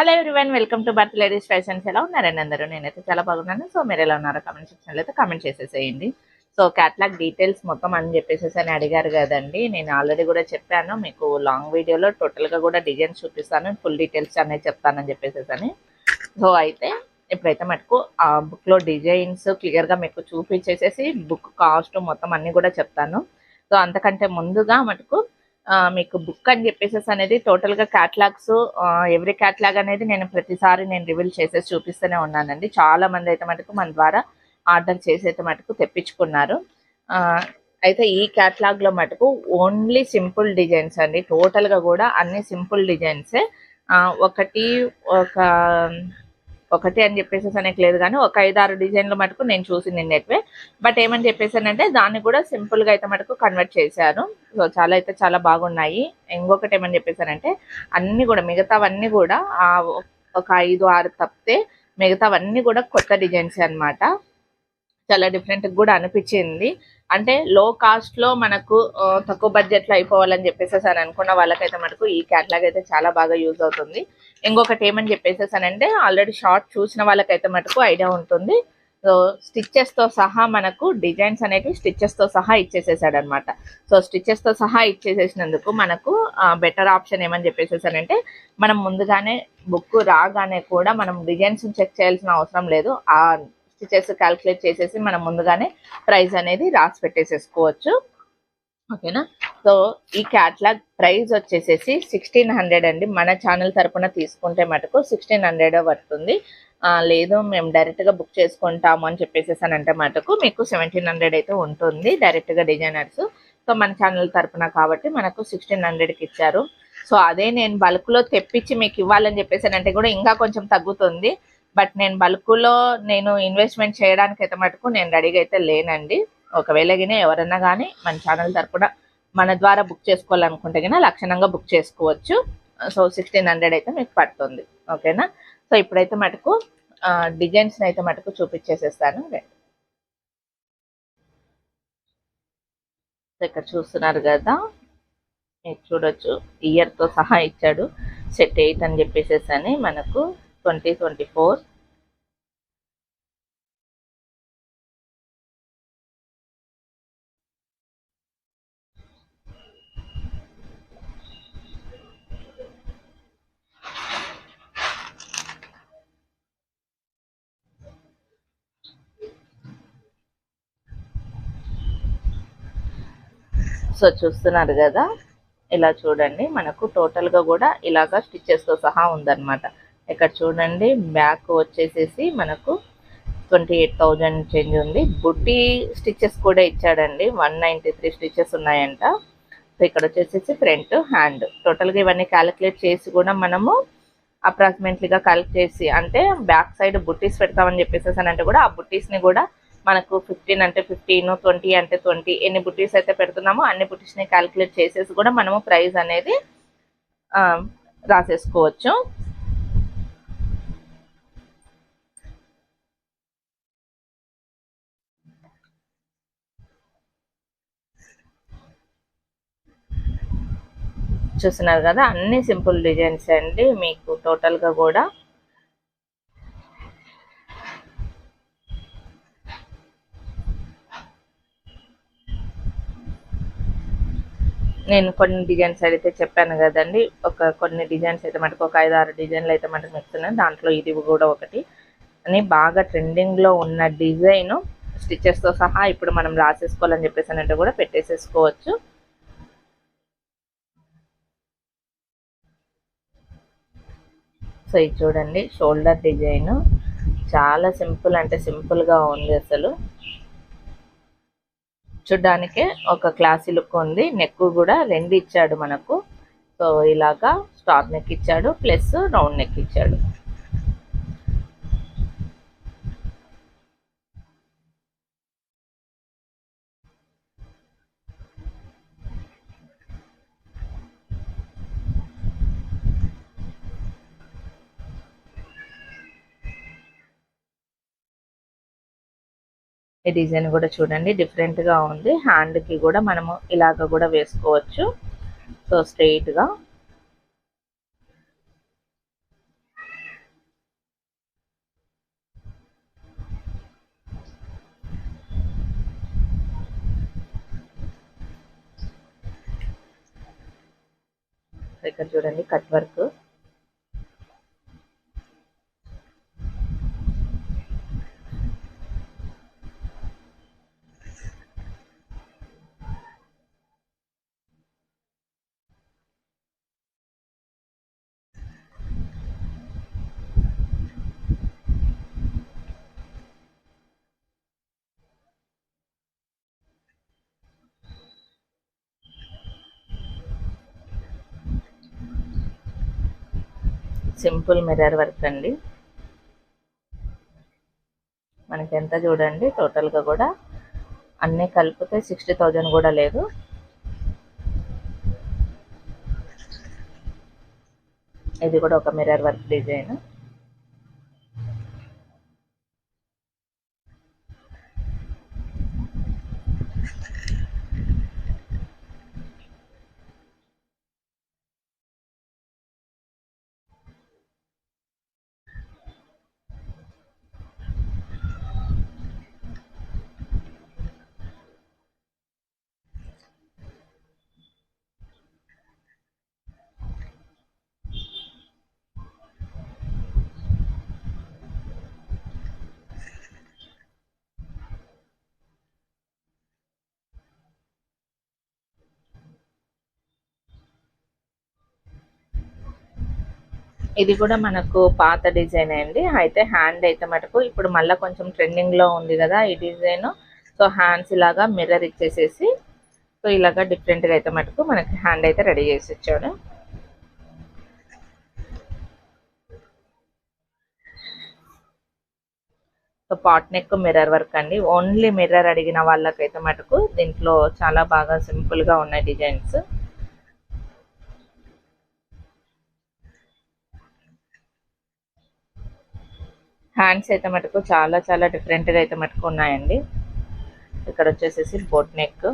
Hello everyone welcome to birth ladies fashions ఎలా ఉన్నారండి అందరూ? నేనైతే చాలా బాగున్నాను. సో మీరు ఎలా ఉన్నారో కమెంట్ సెక్షన్లో అయితే కమెంట్ చేసేసేయండి. సో క్యాట్లాగ్ డీటెయిల్స్ మొత్తం అని చెప్పేసేసి అని అడిగారు కదండి. నేను ఆల్రెడీ కూడా చెప్పాను. మీకు లాంగ్ వీడియోలో టోటల్గా కూడా డిజైన్స్ చూపిస్తాను. ఫుల్ డీటెయిల్స్ అనేది చెప్తానని చెప్పేసేసని సో అయితే ఇప్పుడైతే మటుకు ఆ బుక్లో డిజైన్స్ క్లియర్గా మీకు చూపించేసేసి బుక్ కాస్ట్ మొత్తం అన్నీ కూడా చెప్తాను. సో అంతకంటే ముందుగా మటుకు మీకు బుక్ అని చెప్పేసి అనేది టోటల్గా క్యాట్లాగ్స్ ఎవ్రీ క్యాట్లాగ్ అనేది నేను ప్రతిసారి నేను రివీల్ చేసేసి చూపిస్తూనే ఉన్నానండి. చాలా మంది అయితే మటుకు మన ద్వారా ఆర్డర్ చేసేట మటుకు తెప్పించుకున్నారు. ఆ, అయితే ఈ క్యాట్లాగ్లో మటుకు ఓన్లీ సింపుల్ డిజైన్స్ అండి. టోటల్గా కూడా అన్ని సింపుల్ డిజైన్సే ఒకటి ఒక ఒకటి అని చెప్పేసి అనేక లేదు కానీ ఒక ఐదారు డిజైన్లు మటుకు నేను చూసి నిన్నటివే. బట్ ఏమని చెప్పేసానంటే దాన్ని కూడా సింపుల్గా అయితే మటుకు కన్వర్ట్ చేశారు సో చాలా అయితే చాలా బాగున్నాయి. ఇంకొకటి ఏమని చెప్పేసానంటే అన్నీ కూడా మిగతావన్నీ కూడా ఒక ఐదు ఆరు తప్పితే మిగతావన్నీ కూడా కొత్త డిజైన్స్ అనమాట చాలా డిఫరెంట్ కూడా అనిపించింది. అంటే లో కాస్ట్లో మనకు తక్కువ బడ్జెట్లో అయిపోవాలని చెప్పేసేసి అని అనుకున్న వాళ్ళకైతే మనకు ఈ క్యాట్లాగ్ అయితే చాలా బాగా యూజ్ అవుతుంది. ఇంకొకటి ఏమని చెప్పేసేసానంటే ఆల్రెడీ షార్ట్ చూసిన వాళ్ళకైతే మటుకు ఐడియా ఉంటుంది. సో స్టిచ్చెస్తో సహా మనకు డిజైన్స్ అనేవి స్టిచ్చెస్తో సహా ఇచ్చేసేసాడనమాట. సో స్టిచ్చెస్తో సహా ఇచ్చేసేసినందుకు మనకు బెటర్ ఆప్షన్ ఏమని చెప్పేసేసానంటే మనం ముందుగానే బుక్ రాగానే కూడా మనం డిజైన్స్ చెక్ చేయాల్సిన అవసరం లేదు. ఆ స్టిచెస్ క్యాల్కులేట్ చేసేసి మనం ముందుగానే ప్రైస్ అనేది రాసి పెట్టేసేసుకోవచ్చు. ఓకేనా? సో ఈ క్యాట్లాగ్ ప్రైస్ వచ్చేసేసి సిక్స్టీన్ హండ్రెడ్ అండి. మన ఛానల్ తరపున తీసుకుంటే మటుకు సిక్స్టీన్ హండ్రెడ్ పడుతుంది. లేదు మేము డైరెక్ట్గా బుక్ చేసుకుంటాము అని చెప్పేసేసి అని అంటే మటుకు మీకు సెవెంటీన్ హండ్రెడ్ అయితే ఉంటుంది డైరెక్ట్గా డిజైనర్స్ సో మన ఛానల్ తరపున కాబట్టి మనకు సిక్స్టీన్ హండ్రెడ్కి ఇచ్చారు. సో అదే నేను బల్క్లో తెప్పించి మీకు ఇవ్వాలని చెప్పేసి అంటే కూడా ఇంకా కొంచెం తగ్గుతుంది. బట్ నేను బల్క్లో నేను ఇన్వెస్ట్మెంట్ చేయడానికి అయితే మటుకు నేను రెడీగా అయితే లేనండి. ఒకవేళ గిన ఎవరన్నా కానీ మన ఛానల్ తరపున మన ద్వారా బుక్ చేసుకోవాలనుకుంటే గిన లక్షణంగా బుక్ చేసుకోవచ్చు. సో సిక్స్టీన్ హండ్రెడ్ అయితే మీకు పడుతుంది. ఓకేనా? సో ఇప్పుడైతే మటుకు డిజైన్స్ని అయితే మటుకు చూపించేసేస్తాను. రండి. ఇక్కడ చూస్తున్నారు కదా? మీరు చూడొచ్చు. ఇయర్తో సహా ఇచ్చాడు. సెట్ ఎయిట్ అని చెప్పేసేసి అని మనకు ట్వంటీ ట్వంటీ ఫోర్. సో చూస్తున్నారు కదా? ఇలా చూడండి మనకు టోటల్గా కూడా ఇలాగా స్టిచెస్తో సహా ఉందన్నమాట. ఇక్కడ చూడండి బ్యాక్ వచ్చేసేసి మనకు ట్వంటీ ఎయిట్ థౌజండ్ చేంజ్ ఉంది. బుట్టి స్టిచ్చెస్ కూడా ఇచ్చాడండి వన్ నైంటీ త్రీ స్టిచెస్ ఉన్నాయంట. సో ఇక్కడ వచ్చేసేసి ఫ్రంట్ హ్యాండ్ టోటల్గా ఇవన్నీ క్యాలిక్యులేట్ చేసి కూడా మనము అప్రాక్సిమేట్లీగా కలెక్ట్ చేసి అంటే బ్యాక్ సైడ్ బుట్టీస్ పెడతామని చెప్పేసి అంటే కూడా ఆ బుట్టీస్ని కూడా మనకు ఫిఫ్టీన్ అంటే ఫిఫ్టీన్ ట్వంటీ అంటే ట్వంటీ ఎన్ని బుట్టీస్ అయితే పెడుతున్నామో అన్ని బుట్టీస్ని క్యాలిక్యులేట్ చేసేసి కూడా మనము ప్రైస్ అనేది ఆ, రాసేసుకోవచ్చు. చూస్తున్నారు కదా అన్ని సింపుల్ డిజైన్స్ అండి మీకు టోటల్గా కూడా. నేను కొన్ని డిజైన్స్ అయితే చెప్పాను కదండి ఒక కొన్ని డిజైన్స్ అయితే మటుకు ఒక ఐదు ఆరు డిజైన్లు అయితే మటుకు మిక్స్తున్నాయి దాంట్లో ఇది కూడా ఒకటి. అని బాగా ట్రెండింగ్లో ఉన్న డిజైన్ స్టిచెస్తో సహా ఇప్పుడు మనం రాసేసుకోవాలని చెప్పేసి అన్నట్టు కూడా పెట్టేసేసుకోవచ్చు. సో ఇది చూడండి షోల్డర్ డిజైన్. చాలా సింపుల్ అంటే సింపుల్గా ఉంది అసలు. చూడ్డానికే ఒక క్లాసీ లుక్ ఉంది. నెక్ కూడా రెండు ఇచ్చాడు మనకు. సో ఇలాగా స్టార్ నెక్ ఇచ్చాడు ప్లస్ రౌండ్ నెక్ ఇచ్చాడు. ఈ డిజైన్ కూడా చూడండి డిఫరెంట్గా ఉంది. హ్యాండ్కి కూడా మనము ఇలాగ కూడా వేసుకోవచ్చు. సో స్ట్రెయిట్గా ఇక్కడ చూడండి cut work simple mirror work అండి. మనకి ఎంత చూడండి టోటల్గా కూడా అన్నీ కలిపితే సిక్స్టీ థౌజండ్ కూడా లేదు. ఇది కూడా ఒక మిర్రర్ వర్క్ డిజైన్. ఇది కూడా మనకు పాత డిజైన్ అండి. అయితే హ్యాండ్ అయితే మటుకు ఇప్పుడు మళ్ళీ కొంచెం ట్రెండింగ్లో ఉంది కదా ఈ డిజైన్. సో హ్యాండ్స్ ఇలాగా మిర్రర్ ఇచ్చేసేసి సో ఇలాగా డిఫరెంట్గా అయితే మటుకు మనకి హ్యాండ్ అయితే రెడీ చేసి ఇచ్చాడు. So pot neck mirror work అండి. ఓన్లీ మిర్రర్ అడిగిన వాళ్ళకైతే మటుకు దీంట్లో చాలా బాగా సింపుల్గా ఉన్నాయి డిజైన్స్. హ్యాండ్స్ అయితే మటుకు చాలా చాలా డిఫరెంట్గా అయితే మటుకు ఉన్నాయండి. ఇక్కడ వచ్చేసేసి బోట్ నెక్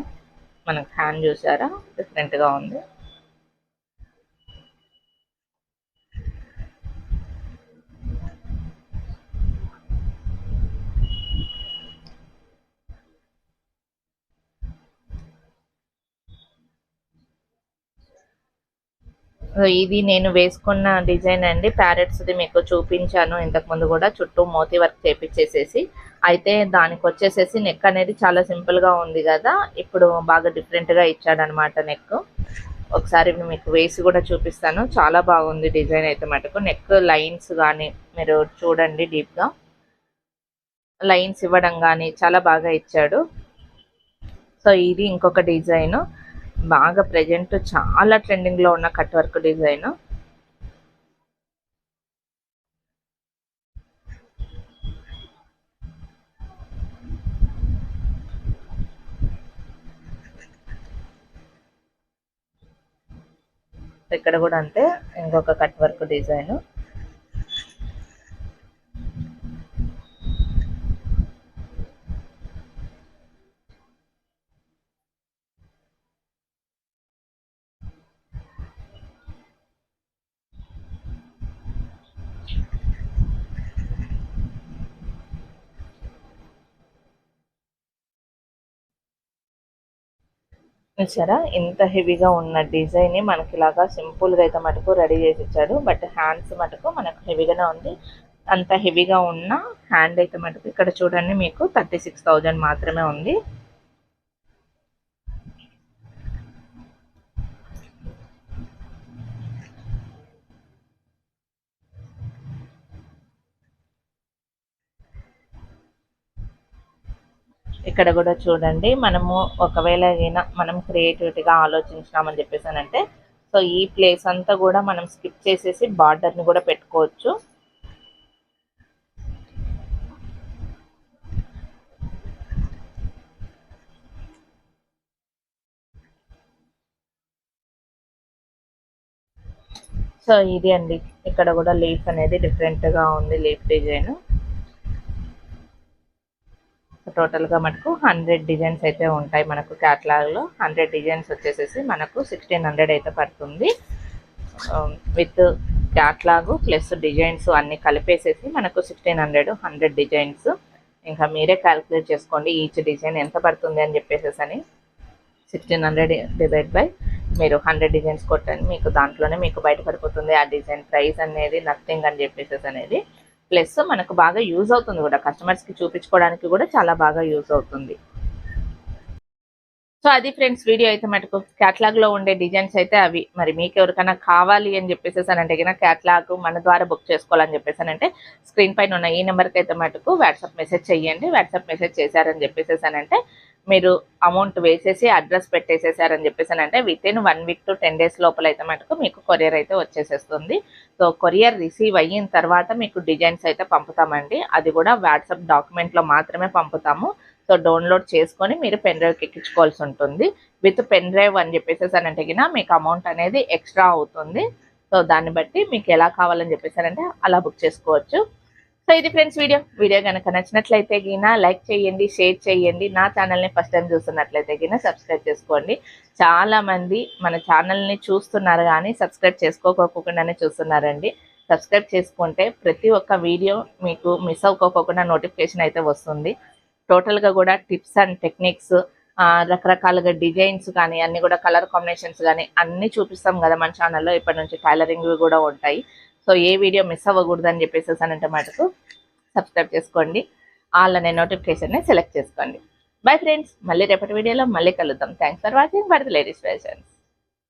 మనకు హ్యాండ్ చూసారా? డిఫరెంట్గా ఉంది. ఇది నేను వేసుకున్న డిజైన్ అండి. ప్యారెట్స్ది మీకు చూపించాను. ఇంతకుముందు కూడా చుట్టూ మోతీ వర్క్ చేపించేసేసి. అయితే దానికి వచ్చేసేసి నెక్ అనేది చాలా సింపుల్గా ఉంది కదా. ఇప్పుడు బాగా డిఫరెంట్గా ఇచ్చాడనమాట నెక్ ఒకసారి మీకు వేసి కూడా చూపిస్తాను. చాలా బాగుంది డిజైన్ అయితే మటుకు. నెక్ లైన్స్ కానీ మీరు చూడండి డీప్గా. లైన్స్ ఇవ్వడం కానీ చాలా బాగా ఇచ్చాడు. సో ఇది ఇంకొక డిజైన్. బాగా ప్రజెంట్ చాలా ట్రెండింగ్లో ఉన్న కట్ వర్క్ డిజైన్ ఇక్కడ కూడా అంతే ఇంకొక కట్ వర్క్ డిజైన్ చూసారా? ఇంత హెవీగా ఉన్న డిజైన్ మనకి ఇలాగా సింపుల్గా అయితే మటుకు రెడీ చేసి ఇచ్చాడు బట్ హ్యాండ్స్ మటుకు మనకు హెవీగానే ఉంది. అంత హెవీగా ఉన్న హ్యాండ్ అయితే మటుకు ఇక్కడ చూడండి మీకు థర్టీ సిక్స్ థౌజండ్ మాత్రమే ఉంది. ఇక్కడ కూడా చూడండి మనము ఒకవేళ అయినా మనం క్రియేటివిటీగా ఆలోచించినామని చెప్పేసానంటే సో ఈ ప్లేస్ అంతా కూడా మనం స్కిప్ చేసేసి బార్డర్ని కూడా పెట్టుకోవచ్చు. సో ఇది అండి. ఇక్కడ కూడా లీఫ్ అనేది డిఫరెంట్గా ఉంది లీఫ్ డిజైన్. టోటల్గా మనకు హండ్రెడ్ డిజైన్స్ అయితే ఉంటాయి మనకు క్యాట్లాగ్లో. హండ్రెడ్ డిజైన్స్ వచ్చేసేసి మనకు సిక్స్టీన్ హండ్రెడ్ అయితే పడుతుంది. విత్ క్యాట్లాగ్ ప్లస్ డిజైన్స్ అన్నీ కలిపేసేసి మనకు సిక్స్టీన్ హండ్రెడ్ హండ్రెడ్ డిజైన్స్. ఇంకా మీరే క్యాలిక్యులేట్ చేసుకోండి ఈచ్ డిజైన్ ఎంత పడుతుంది అని చెప్పేసేసి అని సిక్స్టీన్ హండ్రెడ్ డివైడ్ బై మీరు హండ్రెడ్ డిజైన్స్ కొట్టండి. మీకు దాంట్లోనే మీకు బయటపడిపోతుంది ఆ డిజైన్ ప్రైస్ అనేది నథింగ్ అని చెప్పేసేసి అనేది ప్లస్ మనకు బాగా యూజ్ అవుతుంది కూడా. కస్టమర్స్కి చూపించుకోవడానికి కూడా చాలా బాగా యూజ్ అవుతుంది. సో అది ఫ్రెండ్స్ వీడియో అయితే మటుకు క్యాట్లాగ్లో ఉండే డిజైన్స్ అయితే అవి. మరి మీకు ఎవరికైనా కావాలి అని చెప్పేసి అని అంటే క్యాట్లాగ్ మన ద్వారా బుక్ చేసుకోవాలని చెప్పేసి అని అంటే స్క్రీన్ పైన ఉన్న ఈ నెంబర్కి అయితే మటుకు వాట్సాప్ మెసేజ్ చేయండి. వాట్సాప్ మెసేజ్ చేశారని చెప్పేసి అంటే మీరు అమౌంట్ వేసేసి అడ్రస్ పెట్టేసేసారని చెప్పేసి అంటే within one week to ten days లోపల అయితే మటుకు మీకు కొరియర్ అయితే వచ్చేసేస్తుంది. సో కొరియర్ రిసీవ్ అయిన తర్వాత మీకు డిజైన్స్ అయితే పంపుతామండి. అది కూడా వాట్సాప్ డాక్యుమెంట్లో మాత్రమే పంపుతాము. సో డౌన్లోడ్ చేసుకొని మీరు పెన్ డ్రైవ్కి ఎక్కించుకోవాల్సి ఉంటుంది. విత్ పెన్ డ్రైవ్ అని చెప్పేసి అని అంటే మీకు అమౌంట్ అనేది ఎక్స్ట్రా అవుతుంది. సో దాన్ని బట్టి మీకు ఎలా కావాలని చెప్పేసారంటే అలా బుక్ చేసుకోవచ్చు. సో ఇది ఫ్రెండ్స్ వీడియో వీడియో కనుక నచ్చినట్లయితే గిన లైక్ చేయండి షేర్ చేయండి. నా ఛానల్ని ఫస్ట్ టైం చూస్తున్నట్లయితే గిన సబ్స్క్రైబ్ చేసుకోండి. చాలా మంది మన ఛానల్ని చూస్తున్నారు కానీ సబ్స్క్రైబ్ చేసుకోకోకుండానే చూస్తున్నారండి. సబ్స్క్రైబ్ చేసుకుంటే ప్రతి ఒక్క వీడియో మీకు మిస్ అవ్వకోకుండా నోటిఫికేషన్ అయితే వస్తుంది. టోటల్గా కూడా టిప్స్ అండ్ టెక్నిక్స్ రకరకాలుగా డిజైన్స్ కానీ అన్ని కూడా కలర్ కాంబినేషన్స్ కానీ అన్నీ చూపిస్తాం కదా మన ఛానల్లో ఇప్పటి నుంచి టైలరింగ్ కూడా ఉంటాయి. సో ఏ వీడియో మిస్ అవ్వకూడదు అని చెప్పేసి అంటే మటుకు సబ్స్క్రైబ్ చేసుకోండి. వాళ్ళనే నోటిఫికేషన్ని సెలెక్ట్ చేసుకోండి. బై ఫ్రెండ్స్ మళ్ళీ రేపటి వీడియోలో మళ్ళీ కలుద్దాం. Thanks for watching but ladies fashions